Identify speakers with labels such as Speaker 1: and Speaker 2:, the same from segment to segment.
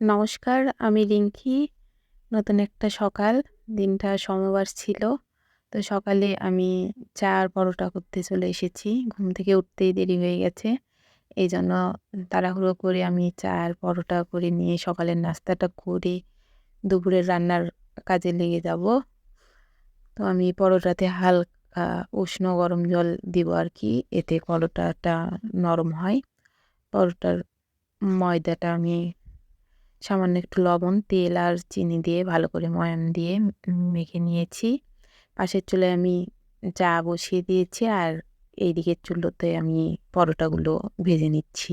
Speaker 1: নমস্কার, আমি রিঙ্কি। নতুন একটা সকাল, দিনটা সোমবার ছিল। তো সকালে আমি চা আর পরোটা করতে চলে এসেছি। ঘুম থেকে উঠতেই দেরি হয়ে গেছে। এই জন্য তাড়াহুড়ো করে আমি চা আর পরোটা করে নিয়ে সকালের নাস্তাটা করে দুপুরের রান্নার কাজে লেগে যাব। তো আমি পরোটাতে হালকা উষ্ণ গরম জল দিব আর কি। এতে পরোটাটা নরম হয়। পরোটার ময়দাটা আমি সামান্য একটু লবণ, তেল আর চিনি দিয়ে ভালো করে ময়ান দিয়ে মেখে নিয়েছি। পাশের চুলায় আমি চা বসিয়ে দিয়েছি আর এই দিকের চুলোতে আমি পরোটাগুলো ভেজে নিচ্ছি।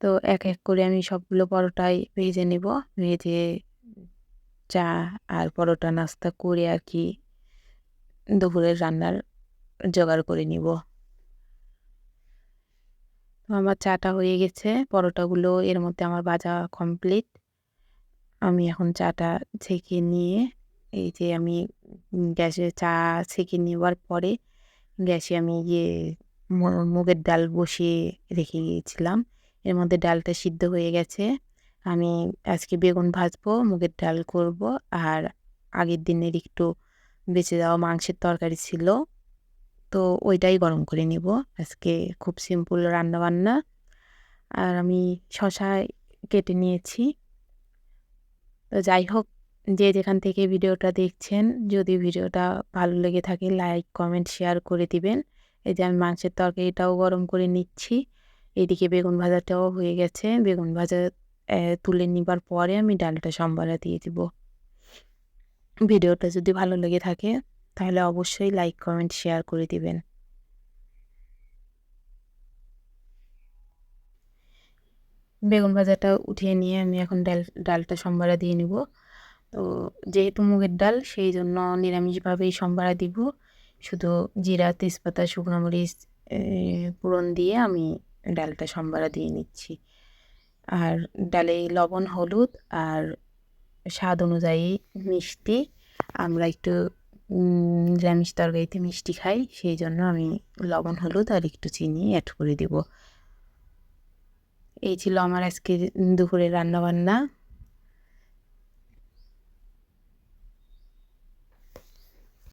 Speaker 1: তো এক এক করে আমি সবগুলো পরোটাই ভেজে নেব। ভেজে চা আর পরোটা নাস্তা করে আর কি দুপুরের রান্নার জোগাড় করে নিব। আমার চাটা হয়ে গেছে, পরোটাগুলো এর মধ্যে আমার ভাজা কমপ্লিট আমি এখন চাটা ছেঁকে নিয়ে, এই যে আমি গ্যাসে চা ছেঁকে নেওয়ার পরে গ্যাসে আমি ইয়ে মুগের ডাল বসিয়ে রেখে গিয়েছিলাম। এর মধ্যে ডালটা সিদ্ধ হয়ে গেছে। আমি আজকে বেগুন ভাজবো, মুগের ডাল করব, আর আগের দিনের একটু বেঁচে যাওয়া মাংসের তরকারি ছিল। তো ওইটাই গরম করে নিব। আজকে খুব সিম্পল রান্না বান্না আর আমি শশা কেটে নিয়েছি। তো যাই হোক, যে যেখান থেকে ভিডিওটা দেখছেন, যদি ভিডিওটা ভালো লেগে থাকে লাইক কমেন্ট শেয়ার করে দিবেন। এই যে আমি মাংসের তরকারিটাও গরম করে নিচ্ছি। এদিকে বেগুন ভাজাটাও হয়ে গেছে। বেগুন ভাজা তুলে নিবার পরে আমি ডালটা সম্বারা দিয়ে দিব। ভিডিওটা যদি ভালো লেগে থাকে তাহলে অবশ্যই লাইক কমেন্ট শেয়ার করে দিবেন। বেগুন ভাজাটা উঠিয়ে নিয়ে আমি এখন ডাল, ডালটা সম্বারা দিয়ে নিব। তো যেহেতু মুগের ডাল, সেই জন্য নিরামিষভাবেই সম্বারা দিব। শুধু জিরা, তেজপাতা, শুকনো মরিচ পুরন দিয়ে আমি ডালটা সম্বারা দিয়ে নিচ্ছি। আর ডালে লবণ, হলুদ আর স্বাদ অনুযায়ী মিষ্টি। আমরা একটু নিরামিষ তরকারিতে মিষ্টি খাই, সেই জন্য আমি লবণ, হলুদ আর একটু চিনি অ্যাড করে দেব। এই ছিল আমার আজকে দুপুরে রান্নাবান্না।